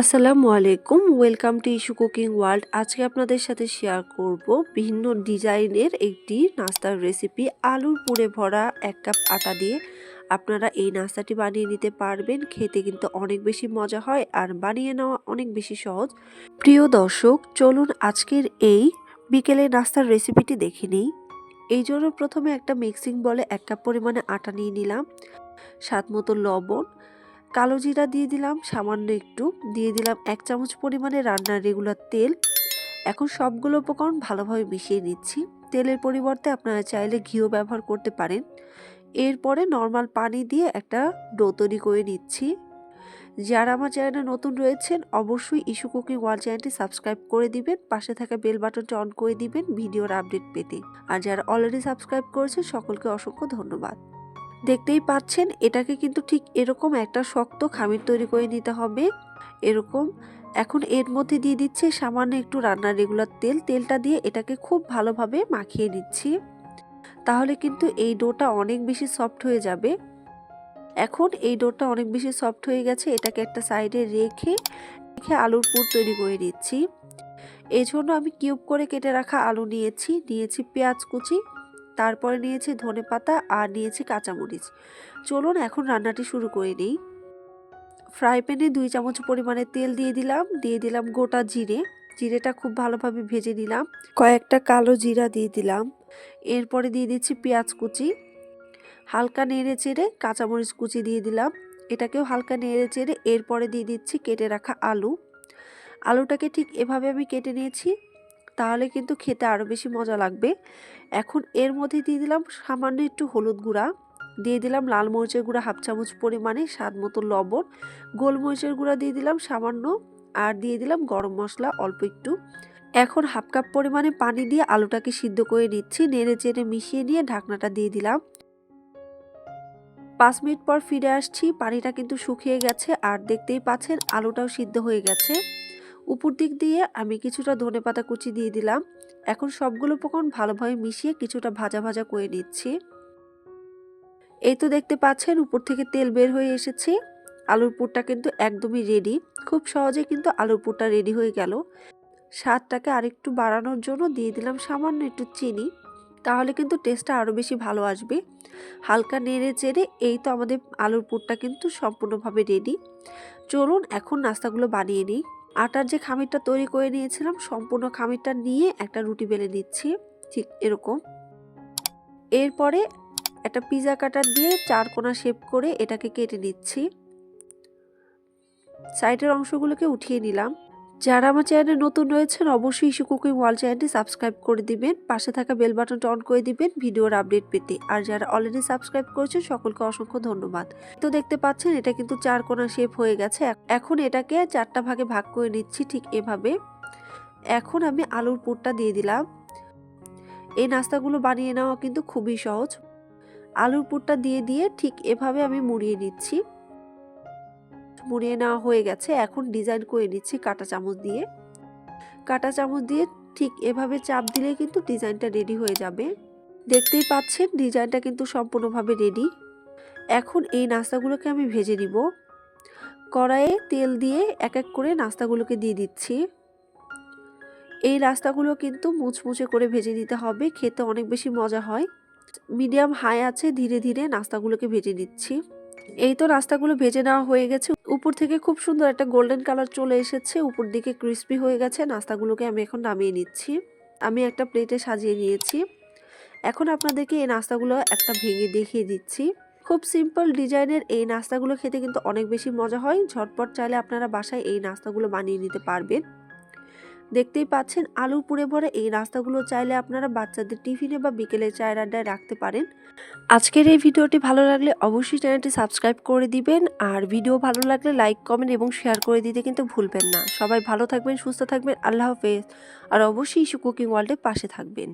আসসালামু আলাইকুম, welcome to issue cooking world. আজকে আপনাদের সাথে শেয়ার করব বিভিন্ন ডিজাইনের একটি নাস্তার রেসিপি। আলুর পুরে ভরা এক কাপ আটা দিয়ে আপনারা এই নাস্তাটি বানিয়ে নিতে পারবেন। খেতে কিন্তু অনেক বেশি মজা হয় আর বানিয়ে নেওয়া অনেক বেশি সহজ। প্রিয় দর্শক, চলুন আজকের এই বিকেলে নাস্তার রেসিপিটি দেখে নিই। এই জন্য প্রথমে একটা মিক্সিং বলে এক কাপ পরিমাণে আটা নিয়ে নিলাম। স্বাদ মতো লবণ কালো জিরা দিয়ে দিলাম, সামান্য একটু। দিয়ে দিলাম এক চামচ পরিমাণে রান্নার রেগুলার তেল। এখন সবগুলো উপকরণ ভালোভাবে মিশিয়ে নিচ্ছি। তেলের পরিবর্তে আপনারা চাইলে ঘিও ব্যবহার করতে পারেন। এরপরে নর্মাল পানি দিয়ে একটা ডো তৈরি করে নিচ্ছি। যারা আমার চ্যানেলে নতুন রয়েছেন, অবশ্যই ইস্যু কুকিং ওয়াল চ্যানেলটি সাবস্ক্রাইব করে দিবেন, পাশে থাকা বেল বাটনটি অন করে দিবেন ভিডিওর আপডেট পেতে। আর যারা অলরেডি সাবস্ক্রাইব করেছেন, সকলকে অসংখ্য ধন্যবাদ। দেখতেই পাচ্ছেন, এটাকে কিন্তু ঠিক এরকম একটা শক্ত খামির তৈরি করে নিতে হবে। এরকম। এখন এর মধ্যে দিয়ে দিচ্ছে সামান্য একটু রান্নার রেগুলার তেল। তেলটা দিয়ে এটাকে খুব ভালোভাবে মাখিয়ে নিচ্ছি। তাহলে কিন্তু এই ডোটা অনেক বেশি সফট হয়ে যাবে। এখন এই ডোটা অনেক বেশি সফট হয়ে গেছে, এটাকে একটা সাইডে রেখে রেখে আলুর পুর তৈরি করে নিচ্ছি। এই জন্য আমি কিউব করে কেটে রাখা আলু নিয়েছি। নিয়েছি পেঁয়াজ কুচি। তারপরে নিয়েছি ধনে পাতা আর নিয়েছি কাঁচামরিচ। চলুন এখন রান্নাটি শুরু করে নিই ফ্রাই প্যানে দুই চামচ পরিমাণে তেল দিয়ে দিলাম দিয়ে দিলাম গোটা জিরে। জিরেটা খুব ভালোভাবে ভেজে নিলাম। কয়েকটা কালো জিরা দিয়ে দিলাম। এরপরে দিয়ে দিচ্ছি পেঁয়াজ কুচি। হালকা নেড়ে চেড়ে কাঁচামরিচ কুচি দিয়ে দিলাম। এটাকেও হালকা নেড়ে চেড়ে এরপরে দিয়ে দিচ্ছি কেটে রাখা আলু। আলুটাকে ঠিক এভাবে আমি কেটে নিয়েছি। তাহলে কিন্তু খেতে আরও বেশি মজা লাগবে। এখন এর মধ্যে দিয়ে দিলাম সামান্য একটু হলুদ গুঁড়া। দিয়ে দিলাম লাল মরিচের গুঁড়া হাফ চামচ পরিমাণে স্বাদ মতো লবণ। গোলমরিচের গুঁড়া দিয়ে দিলাম সামান্য আর দিয়ে দিলাম গরম মশলা অল্প একটু। এখন হাফ কাপ পরিমাণে পানি দিয়ে আলুটাকে সিদ্ধ করে নিচ্ছি, নেড়ে চেড়ে মিশিয়ে নিয়ে ঢাকনাটা দিয়ে দিলাম। পাঁচ মিনিট পর ফিরে আসছি, পানিটা কিন্তু শুকিয়ে গেছে আর দেখতেই পাচ্ছেন আলুটাও সিদ্ধ হয়ে গেছে। উপর দিক দিয়ে আমি কিছুটা ধনে পাতা কুচি দিয়ে দিলাম। এখন সবগুলো উপকরণ ভালোভাবে মিশিয়ে কিছুটা ভাজা ভাজা করে নিচ্ছি। এই তো দেখতে পাচ্ছেন, উপর থেকে তেল বের হয়ে এসেছে। আলুর পুরটা কিন্তু একদমই রেডি খুব সহজে কিন্তু আলুর পুরটা রেডি হয়ে গেল। স্বাদটাকে আরেকটু বাড়ানোর জন্য দিয়ে দিলাম সামান্য একটু চিনি। তাহলে কিন্তু টেস্টটা আরও বেশি ভালো আসবে। হালকা নেড়ে চেড়ে এই তো আমাদের আলুর পুরটা কিন্তু সম্পূর্ণভাবে রেডি চলুন এখন নাস্তাগুলো বানিয়ে নিই। আটার যে খামিরটা তৈরি করে নিয়েছিলাম, সম্পূর্ণ খামিরটা নিয়ে একটা রুটি বেলে নিচ্ছি ঠিক এরকম। এরপরে একটা পিজা কাটার দিয়ে চার কোনা শেপ করে এটাকে কেটে নিচ্ছি। সাইডের অংশগুলোকে উঠিয়ে নিলাম। যারা আমার চ্যানেলে নতুন রয়েছেন, অবশ্যই ইস্যু কুকিং ওয়াল চ্যানেলটি সাবস্ক্রাইব করে দিবেন। পাশে থাকা বেল বাটনটা অন করে দিবেন ভিডিওর আপডেট পেতে। আর যারা অলরেডি সাবস্ক্রাইব করেছেন, সকলকে অসংখ্য ধন্যবাদ। তো দেখতে পাচ্ছেন, এটা কিন্তু চার কোনা শেপ হয়ে গেছে। এখন এটাকে চারটা ভাগে ভাগ করে নিচ্ছি ঠিক এভাবে। এখন আমি আলুর পুরটা দিয়ে দিলাম। এই নাস্তাগুলো বানিয়ে নেওয়া কিন্তু খুবই সহজ। আলুর পুরটা দিয়ে দিয়ে ঠিক এভাবে আমি মুড়িয়ে নিচ্ছি। মুড়িয়ে নেওয়া হয়ে গেছে। এখন ডিজাইন করে নিচ্ছি কাটা চামচ দিয়ে। কাটা চামচ দিয়ে ঠিক এভাবে চাপ দিলে কিন্তু ডিজাইনটা রেডি হয়ে যাবে। দেখতেই পাচ্ছেন ডিজাইনটা কিন্তু সম্পূর্ণভাবে রেডি এখন এই নাস্তাগুলোকে আমি ভেজে নিব। কড়াইয়ে তেল দিয়ে এক এক করে নাস্তাগুলোকে দিয়ে দিচ্ছি। এই নাস্তাগুলো কিন্তু মুচমুচে করে ভেজে নিতে হবে, খেতে অনেক বেশি মজা হয়। মিডিয়াম হাই আছে, ধীরে ধীরে নাস্তাগুলোকে ভেজে নিচ্ছি। এই তো নাস্তাগুলো ভেজে নেওয়া হয়ে গেছে। উপর থেকে খুব সুন্দর একটা গোল্ডেন কালার চলে এসেছে। উপর দিকে ক্রিস্পি হয়ে গেছে। নাস্তাগুলোকে আমি এখন নামিয়ে নিচ্ছি। আমি একটা প্লেটে সাজিয়ে নিয়েছি। এখন আপনাদেরকে এই নাস্তাগুলো একটা ভেঙে দেখিয়ে দিচ্ছি। খুব সিম্পল ডিজাইনের এই নাস্তাগুলো খেতে কিন্তু অনেক বেশি মজা হয়। ঝটপট চাইলে আপনারা বাসায় এই নাস্তাগুলো বানিয়ে নিতে পারবেন। দেখতেই পাচ্ছেন আলু পুড়ে ভরে এই রাস্তাগুলো চাইলে আপনারা বাচ্চাদের টিফিনে বা বিকেলে চায়ের আড্ডায় রাখতে পারেন। আজকের এই ভিডিওটি ভালো লাগলে অবশ্যই চ্যানেলটি সাবস্ক্রাইব করে দিবেন আর ভিডিও ভালো লাগলে লাইক, কমেন্ট এবং শেয়ার করে দিতে কিন্তু ভুলবেন না। সবাই ভালো থাকবেন, সুস্থ থাকবেন, আল্লাহ হাফেজ। আর অবশ্যই ইস্যু কুকিং ওয়ার্ল্ডের পাশে থাকবেন।